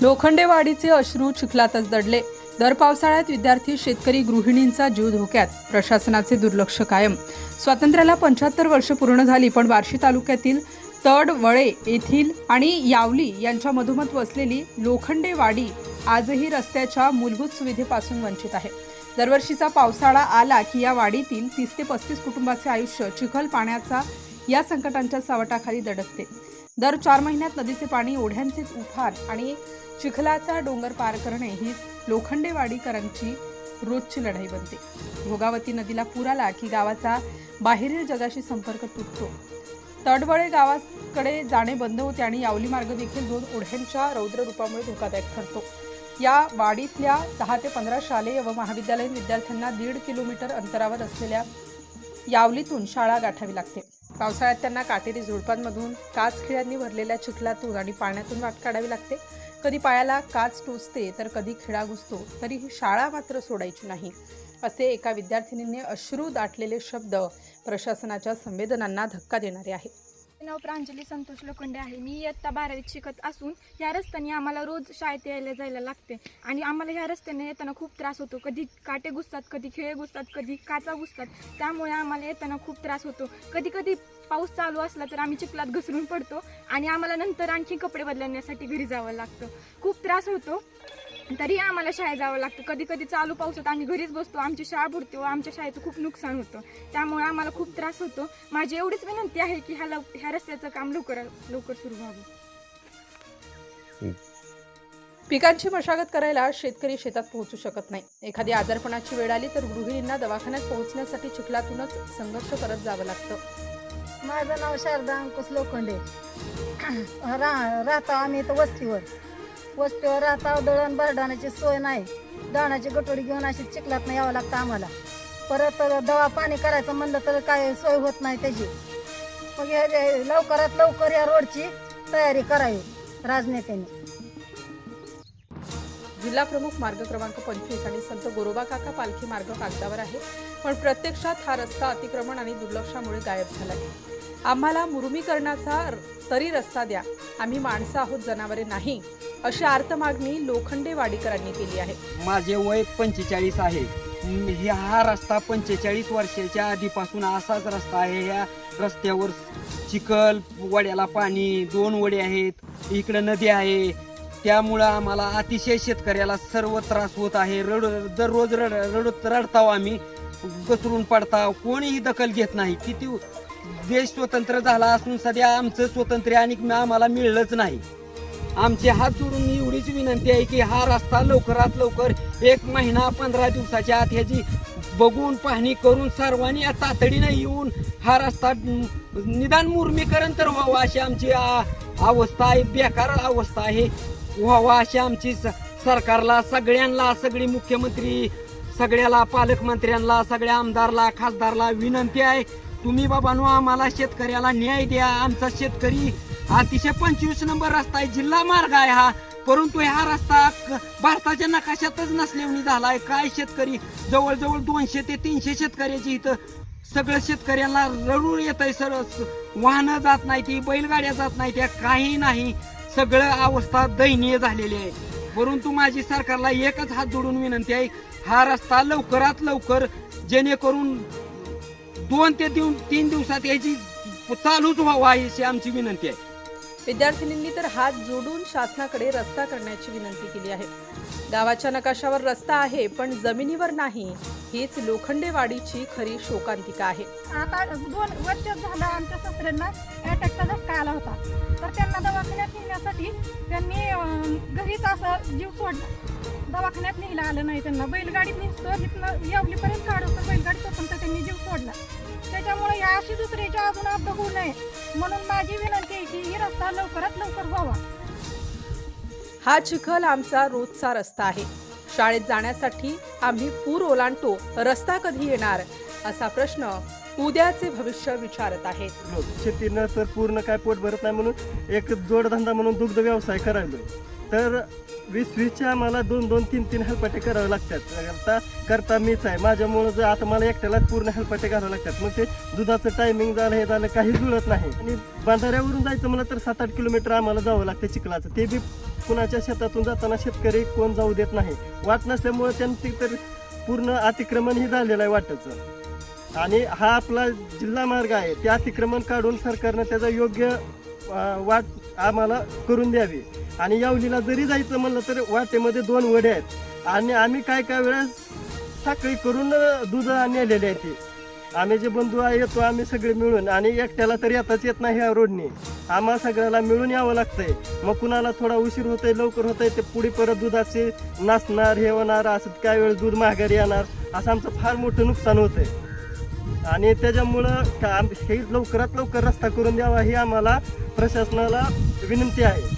लोखंडेवाडीचे अश्रू चिखलातच दडले. दर पावसाळ्यात विद्यार्थी शेतकरी गृहिणींचा जीव धोक्यात. प्रशासनाचे दुर्लक्ष कायम. स्वातंत्र्याला पंच्याहत्तर वर्ष पूर्ण झाली पण बार्शी तालुक्यातील तड वळे येथील आणि यावली यांच्या मधोमध वसलेली लोखंडेवाडी आजही रस्त्याच्या मूलभूत सुविधेपासून वंचित आहे. दरवर्षीचा पावसाळा आला की या वाडीतील तीस ते पस्तीस कुटुंबाचे आयुष्य चिखल पाण्याचा या संकटांच्या सावटाखाली दडकते दर चार महिन्यात नदीचे पाणी ओढ्यांचे उफान आणि चिखलाचा डोंगर पार करणे ही लोखंडेवाडीकरांची रोजची लढाई बनते. भोगावती नदीला पूर आला की गावाचा बाहेरील जगाशी संपर्क तुटतो. तडवळे गावाकडे जाणे बंद होते आणि यावली मार्ग देखील दोन ओढ्यांच्या रौद्र रूपामुळे धोकादायक ठरतो. या वाडीतल्या दहा ते पंधरा शालेय व महाविद्यालयीन विद्यार्थ्यांना दीड किलोमीटर अंतरावर असलेल्या यावलीतून शाळा गाठावी लागते. पावसाळ्यात त्यांना काटेरी झुडपांमधून काच खिळ्यांनी भरलेल्या चिखलातून आणि पाण्यातून वाट काढावी लागते. कधी पायाला काच टोचते तर कधी खिळा घुसतो तरी ही शाळा मात्र सोडायची नाही. असे एका विद्यार्थिनीने अश्रू दाटलेले शब्द प्रशासनाच्या संवेदनांना धक्का देणारे आहे. नाव प्रांजली संतोष लोखंडे आहे. मी इयत्ता बारावीत शिकत असून या रस्त्याने आम्हाला रोज शाळेत यायला जायला लागते आणि आम्हाला ह्या रस्त्याने येताना खूप त्रास होतो. कधी काटे घुसतात कधी खिळे घुसतात कधी काचा घुसतात त्यामुळे आम्हाला येताना खूप त्रास होतो. कधी कधी पाऊस चालू असला तर आम्ही चिखलात घसरून पडतो आणि आम्हाला नंतर आणखी कपडे बदलण्यासाठी घरी जावं लागतं. खूप त्रास होतो तरी आम्हाला शाळेत जावं लागतं. कधी कधी चालू पावसात आम्ही घरीच बसतो आमची शाळा बुडते व आमच्या शाळेचं खूप नुकसान होतं. त्यामुळे आम्हाला खूप त्रास होतो. माझी एवढीच विनंती आहे की ह्या लव ह्या रस्त्याचं काम लवकर लवकर सुरू व्हावं. पिकांची मशागत करायला शेतकरी शेतात पोहोचू शकत नाही. एखादी आजारपणाची वेळ आली तर गृहिणींना दवाखान्यात पोहोचण्यासाठी चिखलातूनच संघर्ष करत जावं लागतं. माझं नाव शारदा अंकुश लोखंडे. रा राहतो आम्ही इथं वस्तीवर. वस्तीवर राहतो दळण भरडाण्याची सोय नाही. दळणाची गटोडी घेऊन अशी चिखलात नाही यावं लागतं आम्हाला. परत दवा पाणी करायचं म्हणलं तर काय सोय होत नाही त्याची. मग हे लवकरात लवकर या रोडची तयारी करावी राजनेत्यांनी. जिल्हा प्रमुख मार्ग क्रमांक पंचवीस आणि संत गोरोबा काका पालखी मार्ग कागदावर आहे. पण प्रत्यक्षात हा रस्ता अतिक्रमण आणि दुर्लक्षामुळे गायब झाला आहे आम्हाला मुरुमीकरणाचा तरी रस्ता द्या. आम्ही माणसं आहोत जनावरे नाही. अशी आर्त मागणी लोखंडे वाडीकरांनी केली आहे. माझे वय पंचेचाळीस आहे. हा रस्ता पंचेचाळीस वर्षाच्या आधीपासून असाच रस्ता आहे. या रस्त्यावर चिखल वड्याला पाणी दोन वडे आहेत. इकडं नदी आहे. त्यामुळं आम्हाला अतिशय शेतकऱ्याला सर्व त्रास होत आहे. रड दररोज रड रडत रडताव आम्ही. घसरून पडताव. कोणीही दखल घेत नाही. किती देश स्वतंत्र झाला असून सध्या आमचं स्वातंत्र्य आणि आम्हाला मिळलंच नाही. आमचे हात जोडून मी एवढीच विनंती आहे की हा रस्ता लवकरात लवकर एक महिना पंधरा दिवसाच्या आत ह्याची बघून पाहणी करून सर्वांनी या तातडीनं येऊन हा रस्ता निदान मुर्मीकरण तर व्हावं अशी आमची अवस्था आहे बेकार अवस्था आहे. व्हावा अशी आमची स- सरकारला सगळ्यांना सगळी मुख्यमंत्री सगळ्याला पालकमंत्र्यांना सगळ्या आमदारला खासदारला विनंती आहे. तुम्ही बाबांनो आम्हाला शेतकऱ्याला न्याय द्या. आमचा शेतकरी अतिशय पंचवीस नंबर रस्ता आहे जिल्हा मार्ग आहे हा. परंतु हा रस्ता भारताच्या नकाशातच नसल्याने झालाय. काय शेतकरी? जवळजवळ दोनशे ते तीनशे शेतकऱ्याची इथं सगळं शेतकऱ्यांना रडून येत आहे सर. वाहनं जात नाही ती बैलगाड्या जात नाही त्या काही नाही. सगळं अवस्था दयनीय झालेली आहे. परंतु माझी सरकारला एकच हात जोडून विनंती आहे हा रस्ता लवकरात लवकर जेणेकरून दोन ते दिव तीन दिवसात याची चालूच व्हावा अशी आमची विनंती आहे. विद्यार्थिनींनी तर हात जोडून शासनाकडे रस्ता करण्याची विनंती केली आहे. गावाच्या नकाशावर रस्ता आहे पण जमिनीवर नाही हीच लोखंडेवाडीची खरी शोकांतिका आहे. आता दोन वर्ष झालं आमच्या सासऱ्यांना अटॅकचा झटका आला होता. तर त्यांना दवाखान्यात नेण्यासाठी त्यांनी घरीच असं जीव सोडला. दवाखान्यात नेलं आलं नाही त्यांना. बैलगाडीत नेसतो तिथनं येवलीपर्यंत काढवतो बैलगाडीत पण त्यांनी जीव सोडला. त्याच्यामुळे या अशी दुसऱ्याच्या अजून अपघात होऊ नये. म्हणून माझी विनंती आहे की ही रस्ता लवकरात लवकर व्हावा. हा चिखल आमचा रोजचा रस्ता आहे. शाळेत जाण्यासाठी आम्ही पूर ओलांडतो रस्ता कधी येणार? असा प्रश्न उद्याचे भविष्य विचारत आहेत. शेतीनं तर पूर्ण काय पोट भरत नाही म्हणून एक जोडधंदा म्हणून दुग्ध व्यवसाय करायलोय तर वीस वीसच्या आम्हाला दोन दोन तीन तीन हेलपाटे करावे लागतात. करता करता मीच आहे. माझ्यामुळं जर आता मला एकट्यालाच पूर्ण हेलपाटे घालावे लागतात. मग ते दुधाचं टायमिंग झालं हे झालं काही जुळत नाही. आणि बांधाऱ्यावरून जायचं मला तर सात आठ किलोमीटर आम्हाला जावं लागतं चिखलाचं. ते बी कुणाच्या शेतातून जाताना शेतकरी कोण जाऊ देत नाही. वाट नसल्यामुळं त्यांनी तर पूर्ण अतिक्रमणही झालेलं आहे वाटेचं आणि हा आपला जिल्हा मार्ग आहे. ते अतिक्रमण काढून सरकारनं त्याचा योग्य वाट आम्हाला करून द्यावी. आणि यावलीला जरी जायचं म्हणलं तर वाटेमध्ये दोन वडे आहेत. आणि आम्ही काय काय वेळेस साखळी करून दूध नेलेले आहे ते. आम्ही जे बंधू आहे येतो आम्ही सगळे मिळून आणि एकट्याला तर येताच येत नाही ह्या रोडने आम्हा सगळ्याला मिळून यावं लागतंय. मग कुणाला थोडा उशीर होतोय लवकर होतंय ते पुढे परत दुधाचे नाचणार हे होणार असं काय वेळेस दूध माघारी येणार असं आमचं फार मोठं नुकसान होतंय. आणि त्याच्यामुळं का- हे लवकरात लवकर रस्ता करून द्यावा ही आम्हाला प्रशासनाला विनंती आहे.